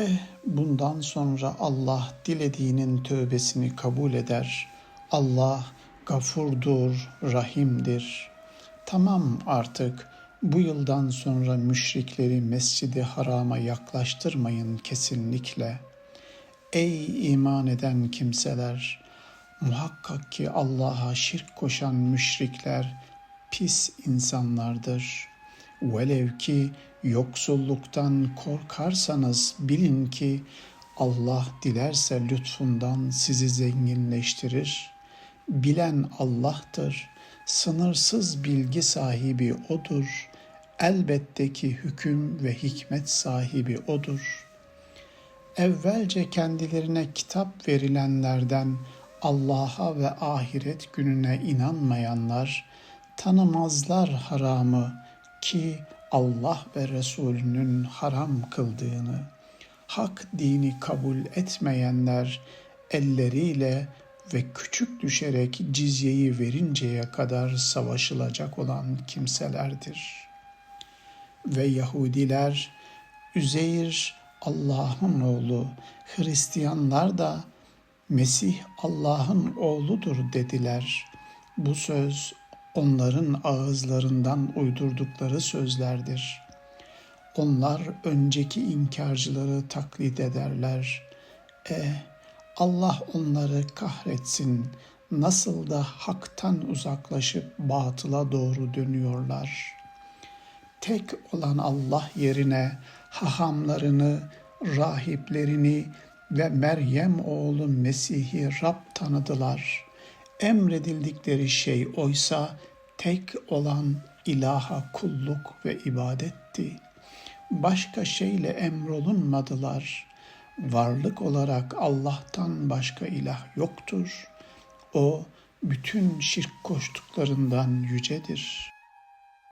Eh bundan sonra Allah dilediğinin tövbesini kabul eder. Allah gafurdur, rahimdir. Tamam artık bu yıldan sonra müşrikleri Mescid-i Haram'a yaklaştırmayın kesinlikle. Ey iman eden kimseler! Muhakkak ki Allah'a şirk koşan müşrikler pis insanlardır. Velev ki yoksulluktan korkarsanız bilin ki Allah dilerse lütfundan sizi zenginleştirir. Bilen Allah'tır. Sınırsız bilgi sahibi O'dur. Elbette ki hüküm ve hikmet sahibi O'dur. Evvelce kendilerine kitap verilenlerden Allah'a ve ahiret gününe inanmayanlar tanımazlar haramı ki Allah ve Resulünün haram kıldığını. Hak dini kabul etmeyenler elleriyle ve küçük düşerek cizyeyi verinceye kadar savaşılacak olan kimselerdir. Ve Yahudiler Üzeyr Allah'ın oğlu, Hristiyanlar da Mesih Allah'ın oğludur dediler. Bu söz onların ağızlarından uydurdukları sözlerdir. Onlar önceki inkarcıları taklit ederler. E Allah onları kahretsin. Nasıl da haktan uzaklaşıp batıla doğru dönüyorlar. Tek olan Allah yerine hahamlarını, rahiplerini ve Meryem oğlu Mesih'i Rab tanıdılar. Emredildikleri şey oysa tek olan ilaha kulluk ve ibadetti. Başka şeyle emrolunmadılar. Varlık olarak Allah'tan başka ilah yoktur. O bütün şirk koştuklarından yücedir.''